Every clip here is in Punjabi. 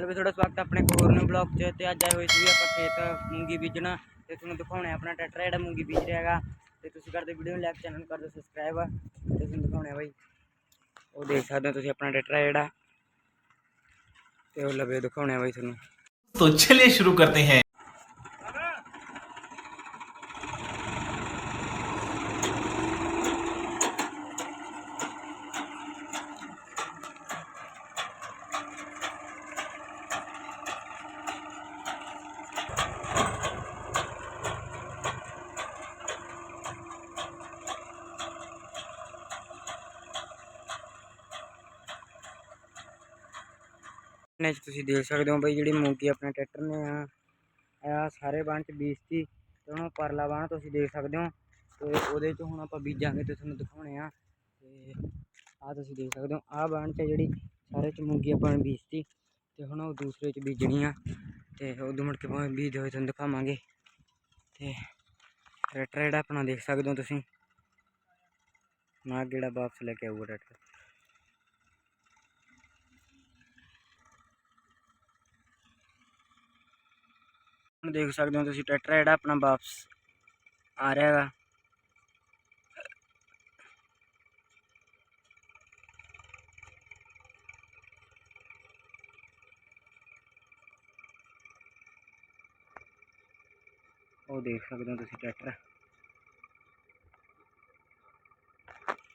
ਹੈਲੋ ਵੀ ਤੁਹਾਡਾ ਸਵਾਗਤ ਹੈ ਆਪਣੇ ਇੱਕ ਹੋਰ ਨੂੰ ਬਲੌਗ 'ਚ ਤੇ ਅੱਜ ਆਏ ਹੋਏ ਸੀ ਆਪਾਂ ਖੇਤ ਮੂੰਗੀ ਬੀਜਣਾ ਤੇ ਤੁਹਾਨੂੰ ਦਿਖਾਉਣਾ ਹੈ ਆਪਣਾ ਟਰੈਕਟਰ ਜਿਹੜਾ ਮੂੰਗੀ ਬੀਜ ਰਿਹਾ ਹੈਗਾ ਤੇ ਤੁਸੀਂ ਕਰਦੇ ਵੀਡੀਓ ਨੂੰ ਲਾਈਕ ਚੈਨਲ ਨੂੰ ਕਰ ਦਿਓ ਸਬਸਕ੍ਰਾਈਬ ਤੇ ਤੁਹਾਨੂੰ ਦਿਖਾਉਣਾ ਹੈ ਬਾਈ ਉਹ ਦੇਖ ਸਕਦੇ ਹੋ ਤੁਸੀਂ ਆਪਣਾ ਟਰੈਕਟਰ ਹੈ ਜਿਹੜਾ ਤੇ ਉਹ ਲਵੇ ਦਿਖਾਉਣਾ ਹੈ ਬਾਈ ਤੁਹਾਨੂੰ तो चलिए शुरू करते हैं ਨੇ 'ਚ ਤੁਸੀਂ ਦੇਖ ਸਕਦੇ ਹੋ ਬਈ ਜਿਹੜੀ ਮੂੰਗੀ ਆਪਣੇ ਟਰੈਕਟਰ ਨੇ ਆ ਆ ਸਾਰੇ ਬਾਣ ਚ ਬੀਜਤੀ ਤੇ ਹੁਣ ਪਰਲਾ ਬਾਣ ਤੁਸੀਂ ਦੇਖ ਸਕਦੇ ਹੋ ਤੇ ਉਹਦੇ ਚ ਹੁਣ ਆਪਾਂ ਬੀਜਾਂਗੇ ਤੇ ਤੁਹਾਨੂੰ ਦਿਖਾਉਣੇ ਆ ਤੇ ਆ ਤੁਸੀਂ ਦੇਖ ਸਕਦੇ ਹੋ ਆ ਬਾਣ ਚ ਜਿਹੜੀ ਸਾਰੇ ਚ ਮੂੰਗੀ ਆਪਾਂ ਨੇ ਬੀਜਤੀ ਤੇ ਹੁਣ ਉਹ ਦੂਸਰੇ ਚ ਬੀਜਣੀ ਆ ਤੇ ਉਦੋਂ ਮੁੜ ਕੇ ਭਾਵੇਂ ਬੀਜਦੇ ਹੋਏ ਤੁਹਾਨੂੰ ਦਿਖਾਵਾਂਗੇ ਤੇ ਟਰੈਕਟਰ ਜਿਹੜਾ ਆਪਣਾ ਦੇਖ ਸਕਦੇ ਹੋ ਤੁਸੀਂ ਨਾ ਜਿਹੜਾ ਵਾਪਸ ਲੈ ਕੇ ਆਊਗਾ ਟਰੈਕਟਰ। ਹੁਣ ਦੇਖ ਸਕਦੇ ਹੋ ਤੁਸੀਂ, ਟਰੈਕਟਰ ਜਿਹੜਾ ਆਪਣਾ ਵਾਪਸ ਆ ਰਿਹਾ ਹੈਗਾ। ਉਹ ਦੇਖ ਸਕਦੇ ਹੋ ਤੁਸੀਂ ਟਰੈਕਟਰ।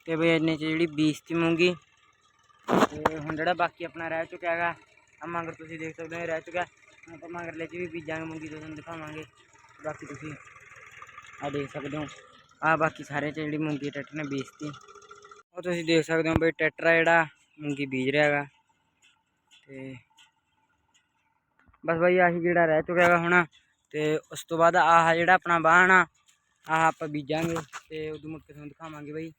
ਤੇ ਬਈ ਇੰਨੇ ਚ ਜਿਹੜੀ ਬੀਜਤੀ ਮੂੰਗੀ ਤੇ ਹੁਣ ਜਿਹੜਾ ਬਾਕੀ ਆਪਣਾ ਰਹਿ ਚੁੱਕਿਆ ਹੈਗਾ ਆ ਮਗਰ ਤੁਸੀਂ ਦੇਖ ਸਕਦੇ ਹੋ ਰਹਿ ਚੁੱਕਿਆ। ਆਪਾਂ ਮਗਰਲੇ 'ਚ ਵੀ ਬੀਜਾਂਗੇ, ਮੂੰਗੀ ਤੋਂ ਤੁਹਾਨੂੰ ਦਿਖਾਵਾਂਗੇ। ਬਾਕੀ ਤੁਸੀਂ ਆ ਦੇਖ ਸਕਦੇ ਹੋ। ਆ ਬਾਕੀ ਸਾਰੇ 'ਚ ਜਿਹੜੀ ਮੂੰਗੀ ਟਰੈਕਟਰ ਨੇ ਬੀਜਤੀ ਉਹ ਤੁਸੀਂ ਦੇਖ ਸਕਦੇ ਹੋ ਬਈ ਟਰੈਕਟਰ ਆ ਜਿਹੜਾ, ਮੂੰਗੀ ਬੀਜ ਰਿਹਾ ਹੈਗਾ। ਤੇ ਬਸ ਬਈ ਆਹੀ ਜਿਹੜਾ ਰਹਿ ਚੁੱਕਿਆ ਹੈਗਾ ਹੁਣ। ਤੇ ਉਸ ਤੋਂ ਬਾਅਦ ਆਹ ਜਿਹੜਾ ਆਪਣਾ ਬਾਣ ਆ, ਆਹ ਆਪਾਂ ਬੀਜਾਂਗੇ। ਤੇ ਉਦੋਂ ਮੁੜ ਕੇ ਤੁਹਾਨੂੰ ਦਿਖਾਵਾਂਗੇ ਬਈ।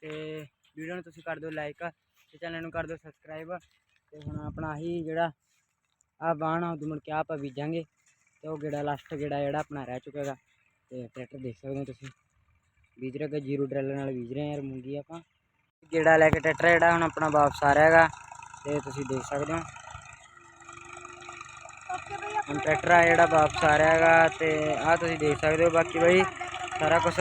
ਤੇ ਵੀਡੀਓ ਨੂੰ ਤੁਸੀਂ ਕਰ ਦਿਓ ਲਾਈਕ ਤੇ ਚੈਨਲ ਨੂੰ ਕਰ ਦਿਓ ਸਬਸਕ੍ਰਾਈਬ ਤੇ ਹੁਣ ਆਪਣਾ ਆਹੀ ਜਿਹੜਾ ਆ ਬਾਣ ਆ ਉਦੋਂ ਮੁੜ ਕੇ ਆਹ ਆਪਾਂ ਬੀਜਾਂਗੇ ਤੇ ਉਹ ਗੇੜਾ ਲਾਸਟ ਗੇੜਾ ਜਿਹੜਾ ਆਪਣਾ ਰਹਿ ਚੁੱਕਾ ਹੈਗਾ ਤੇ ਟਰੈਕਟਰ ਦੇਖ ਸਕਦੇ ਹੋ ਤੁਸੀਂ। ਬੀਜ ਰਿਹਾ ਹੈਗਾ ਜੀਰੋ ਡਰੈਲ ਨਾਲ ਬੀਜ ਰਹੇ ਯਾਰ ਮੂੰਗੀ ਆਪਾਂ। ਗੇੜਾ ਲੈ ਕੇ ਟਰੈਕਟਰ ਜਿਹੜਾ ਹੁਣ ਆਪਣਾ ਵਾਪਸ ਆ ਰਿਹਾ ਹੈਗਾ। ਤੇ ਤੁਸੀਂ ਦੇਖ ਸਕਦੇ ਹੋ। ਹੁਣ ਟਰੈਕਟਰ ਆ ਜਿਹੜਾ ਵਾਪਸ ਆ ਰਿਹਾ ਹੈਗਾ ਤੇ ਆਹ ਤੁਸੀਂ ਦੇਖ ਸਕਦੇ ਹੋ ਬਾਕੀ ਬਈ ਸਾਰਾ ਕੁਝ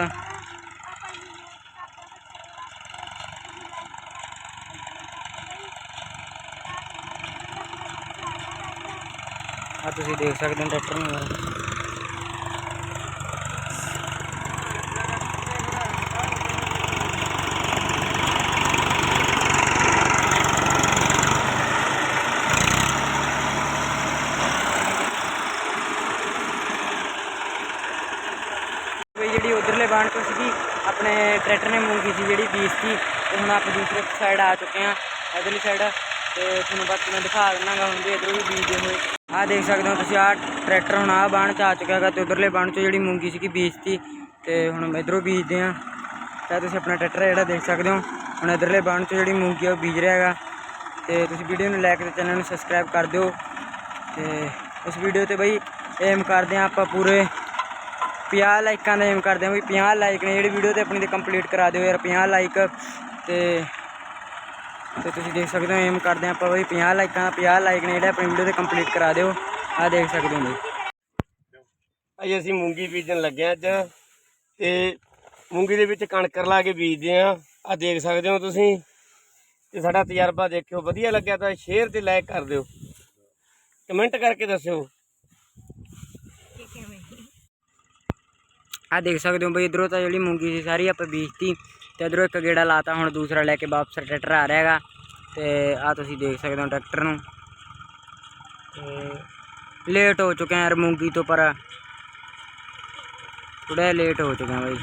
ਆ, ਤੁਸੀਂ ਦੇਖ ਸਕਦੇ ਹੋ ਟਰੈਕਟਰ ਨੂੰ। ਵੀ ਜਿਹੜੀ ਉਧਰਲੇ ਬਾਣ ਤੋਂ ਸੀਗੀ, ਆਪਣੇ ਟਰੈਕਟਰ ਨੇ ਮੂੰਗੀ ਸੀ ਜਿਹੜੀ ਬੀਜਤੀ ਤੇ ਹੁਣ ਆਪਾਂ ਦੂਸਰੇ ਸਾਈਡ ਆ ਚੁੱਕੇ ਹਾਂ ਇਧਰਲੀ ਸਾਈਡ ਤੇ ਤੁਹਾਨੂੰ ਬਾਕੀ ਮੈਂ ਦਿਖਾ ਦਿੰਨਾਗਾ ਹੁਣ ਵੀ ਇਧਰੋਂ ਵੀ ਬੀਜਦੇ ਹੋਏ ਆਹ ਦੇਖ ਸਕਦੇ ਹੋ ਤੁਸੀਂ, ਆਹ ਟਰੈਕਟਰ ਹੁਣ ਆਹ ਬਾਣ ਚ ਆ ਚੁੱਕਿਆ ਹੈਗਾ ਤੇ ਉਧਰਲੇ ਬਾਣ ਚੋਂ ਜਿਹੜੀ ਮੂੰਗੀ ਸੀਗੀ ਬੀਜਤੀ। ਤੇ ਹੁਣ ਇਧਰੋਂ ਬੀਜਦੇ ਆ ਤਾਂ ਤੁਸੀਂ ਆਪਣਾ ਟਰੈਕਟਰ ਜਿਹੜਾ ਦੇਖ ਸਕਦੇ ਹੋ, ਹੁਣ ਇਧਰਲੇ ਬਾਣ ਚੋਂ ਜਿਹੜੀ ਮੂੰਗੀ ਆ ਉਹ ਬੀਜ ਰਿਹਾ ਹੈਗਾ। ਤੇ ਤੁਸੀਂ ਵੀਡੀਓ ਨੂੰ ਲਾਈਕ ਤੇ ਚੈਨਲ ਨੂੰ ਸਬਸਕ੍ਰਾਈਬ ਕਰ ਦਿਓ। ਤੇ ਇਸ ਵੀਡੀਓ ਤੇ ਬਈ ਏਮ ਕਰਦੇ ਆ ਆਪਾਂ ਪੂਰੇ। 50 ਲਾਈਕਾਂ ਦਾ ਏਮ ਕਰਦੇ ਆ ਬਈ 50 ਲਾਈਕ ਨੇ। ਜਿਹੜੀ ਵੀਡੀਓ ਤੇ ਆਪਣੀ ਤੇ ਕੰਪਲੀਟ ਕਰਾ ਦਿਓ ਯਾਰ 50 ਲਾਈਕ ਤੇ ਤੇ ਤੁਸੀਂ ਦੇਖ ਸਕਦੇ ਹੋ ਏਮ ਕਰਦੇ ਆ ਆਪਾਂ ਬਈ 50 ਲਾਈਕਾਂ ਦਾ 50 ਲਾਈਕ ਨੇ ਜਿਹੜੇ ਆਪਣੀ ਵੀਡੀਓ ਤੇ ਕੰਪਲੀਟ ਕਰਾ ਦਿਓ। ਆ ਦੇਖ ਸਕਦੇ ਹੋ ਬਈ। ਅੱਜ ਅਸੀਂ ਮੂੰਗੀ ਬੀਜਣ ਲੱਗੇ ਅੱਜ ਤੇ ਮੂੰਗੀ ਦੇ ਵਿੱਚ ਕਣਕ ਰਲਾ ਕੇ ਬੀਜਦੇ ਆ ਆ ਦੇਖ ਸਕਦੇ ਹੋ ਤੁਸੀਂ। ਤੇ ਸਾਡਾ ਤਜਰਬਾ ਦੇਖਿਓ ਵਧੀਆ ਲੱਗਿਆ ਤਾਂ ਸ਼ੇਅਰ ਤੇ ਲਾਈਕ ਕਰ ਦਿਓ। ਕਮੈਂਟ ਕਰਕੇ ਦੱਸਿਓ। ਆ ਦੇਖ ਸਕਦੇ ਹੋ ਬਈ ਇਧਰੋਂ ਤਾਂ ਜਿਹੜੀ ਮੂੰਗੀ ਸੀ ਸਾਰੀ ਆਪਾਂ ਬੀਜਤੀ। ਤੇ ਇਧਰੋਂ ਇੱਕ ਗੇੜਾ ਲਾਤਾ, ਹੁਣ ਦੂਸਰਾ ਲੈ ਕੇ ਵਾਪਸ ਟਰੈਕਟਰ ਆ ਰਿਹਾ ਹੈਗਾ। ਤੇ ਆ ਤੁਸੀਂ ਦੇਖ ਸਕਦੇ ਹੋ ਟਰੈਕਟਰ ਨੂੰ। ਤੇ ਲੇਟ ਹੋ ਚੁੱਕੇ ਆ ਯਾਰ ਮੂੰਗੀ ਤੋਂ, ਪਰ ਥੋੜਾ ਲੇਟ ਹੋ ਚੁੱਕੇ ਆ ਬਈ।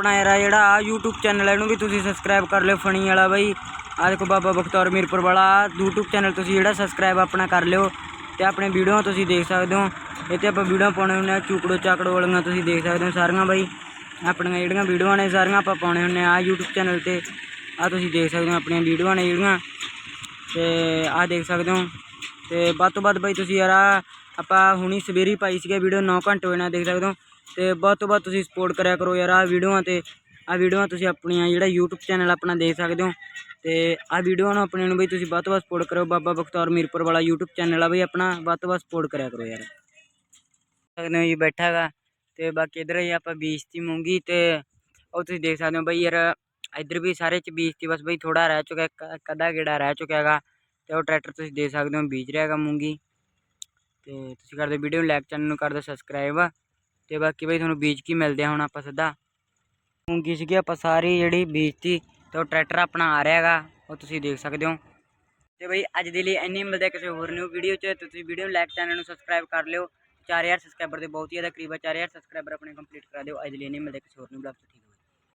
ਆਪਣਾ ਯਾਰ ਜਿਹੜਾ ਆ YouTube ਚੈਨਲ ਹੈ ਇਹਨੂੰ ਵੀ ਤੁਸੀਂ ਸਬਸਕ੍ਰਾਈਬ ਕਰ ਲਿਓ, ਫਣੀ ਵਾਲਾ ਬਾਈ। ਆ ਦੇਖੋ ਬਾਬਾ ਬਖਤੌਰ ਮੀਰਪੁਰ ਵਾਲਾ, ਆਹ YouTube ਚੈਨਲ ਤੁਸੀਂ ਜਿਹੜਾ ਸਬਸਕ੍ਰਾਈਬ ਆਪਣਾ ਕਰ ਲਿਓ ਤੇ ਆਪਣੇ ਵੀਡੀਓ ਤੁਸੀਂ ਦੇਖ ਸਕਦੇ ਹੋ। ਇਹ ਤੇ ਆਪਾਂ ਵੀਡੀਓ ਪਾਉਣੇ ਹੁੰਦੇ ਆ, ਚੂਕੜੋ ਚਾਕੜੋ ਵਾਲੀਆਂ ਤੁਸੀਂ ਦੇਖ ਸਕਦੇ ਹੋ ਸਾਰੀਆਂ ਬਾਈ। ਆਪਣੀਆਂ ਜਿਹੜੀਆਂ ਵੀਡੀਓਆਂ ਨੇ, ਸਾਰੀਆਂ ਆਪਾਂ ਪਾਉਣੇ ਹੁੰਨੇ ਆ YouTube ਚੈਨਲ ਤੇ। ਆ ਤੁਸੀਂ ਦੇਖ ਸਕਦੇ ਹੋ ਆਪਣੀਆਂ ਵੀਡੀਓਆਂ ਨੇ ਜਿਹੜੀਆਂ। ਤੇ ਆ ਦੇਖ ਸਕਦੇ ਹੋ। ਤੇ ਵੱਧ ਤੋਂ ਵੱਧ ਬਾਈ ਤੁਸੀਂ ਯਾਰ ਆਪਾਂ ਹੁਣੀ ਸਵੇਰੀ ਪਾਈ ਸੀਗੀ ਵੀਡੀਓ 9 ਘੰਟੇ ਹੋਏ ਨਾ ਦੇਖ ਸਕਦੇ ਹੋ। ਤੇ ਵੱਧ ਤੋਂ ਵੱਧ ਤੁਸੀਂ ਸਪੋਰਟ ਕਰਿਆ ਕਰੋ ਯਾਰ ਆ ਵੀਡੀਓਆਂ ਤੇ ਆ ਵੀਡੀਓਆਂ ਤੁਸੀਂ ਆਪਣੀਆਂ ਜਿਹੜਾ YouTube ਚੈਨਲ ਆਪਣਾ ਦੇਖ ਸਕਦੇ ਹੋ। ਤੇ ਆ ਵੀਡੀਓ ਨੂੰ ਆਪਣੇ ਨੂੰ ਬਈ ਤੁਸੀਂ ਵੱਧ ਤੋਂ ਵੱਧ ਸਪੋਰਟ ਕਰੋ ਬਾਬਾ ਬਖਤੌਰ ਮੀਰਪੁਰ ਵਾਲਾ YouTube ਚੈਨਲ ਆ ਬਈ ਆਪਣਾ, ਵੱਧ ਤੋਂ ਵੱਧ ਸਪੋਰਟ ਕਰਿਆ ਕਰੋ ਯਾਰ। ਸਕਦੇ ਹੋ ਜੀ ਬੈਠਾ ਹੈਗਾ, ਤੇ ਬਾਕੀ ਇਧਰ ਹੀ ਆਪਾਂ ਬੀਜਤੀ ਮੂੰਗੀ ਤੇ ਉਹ ਤੁਸੀਂ ਦੇਖ ਸਕਦੇ ਹੋ ਬਈ ਯਾਰ, ਇੱਧਰ ਵੀ ਸਾਰੇ ਚ ਬੀਜਤੀ ਬਸ ਬਈ ਥੋੜਾ ਰਹਿ ਚੁੱਕਾ ਇੱਕ ਇੱਕ ਅੱਧਾ ਗੇੜਾ ਰਹਿ ਚੁੱਕਿਆ ਹੈਗਾ, ਤੇ ਉਹ ਟਰੈਕਟਰ ਤੁਸੀਂ ਦੇਖ ਸਕਦੇ ਹੋ ਬੀਜ ਰਿਹਾ ਹੈਗਾ ਮੂੰਗੀ। ਤੇ ਤੁਸੀਂ ਕਰਦੇ ਵੀਡੀਓ ਨੂੰ ਲਾਈਕ ਚੈਨਲ ਨੂੰ ਕਰ ਦਿਓ ਸਬਸਕ੍ਰਾਈਬ ਤੇ ਬਾਕੀ ਬਈ ਤੁਹਾਨੂੰ ਬੀਜ ਕੀ ਮਿਲਦੇ ਆ ਹੁਣ ਆਪਾਂ ਸਿੱਧਾ। ਮੂੰਗੀ ਸੀਗੀ ਆਪਾਂ ਸਾਰੀ ਜਿਹੜੀ ਬੀਜਤੀ ਤੇ ਉਹ ਟਰੈਕਟਰ ਆਪਣਾ ਆ ਰਿਹਾ ਹੈਗਾ, ਉਹ ਤੁਸੀਂ ਦੇਖ ਸਕਦੇ ਹੋ। ਤੇ ਬਈ ਅੱਜ ਦੇ ਲਈ ਇੰਨੀ ਮਿਲਦੇ ਆ ਕਿਸੇ ਹੋਰ ਨਿਊ ਵੀਡੀਓ 'ਚ ਤੁਸੀਂ ਵੀਡੀਓ ਨੂੰ ਲਾਈਕ ਚੈਨਲ ਨੂੰ ਸਬਸਕ੍ਰਾਈਬ ਕਰ ਲਿਓ। 4000 ਸਬਸਕ੍ਰਾਈਬਰ ਦੇ ਬਹੁਤ ਹੀ ਜ਼ਿਆਦਾ ਕਰੀਬ ਆ 4000 ਸਬਸਕ੍ਰਾਈਬਰ ਆਪਣੇ ਕੰਪਲੀਟ ਕਰਾ ਦਿਓ। ਅੱਜ ਦੇ ਲਈ ਨਹੀਂ ਮਿਲਦੇ ਕਿਸੇ ਹੋਰ ਨਿਊ ਬਲੌਗ 'ਚ, ਠੀਕ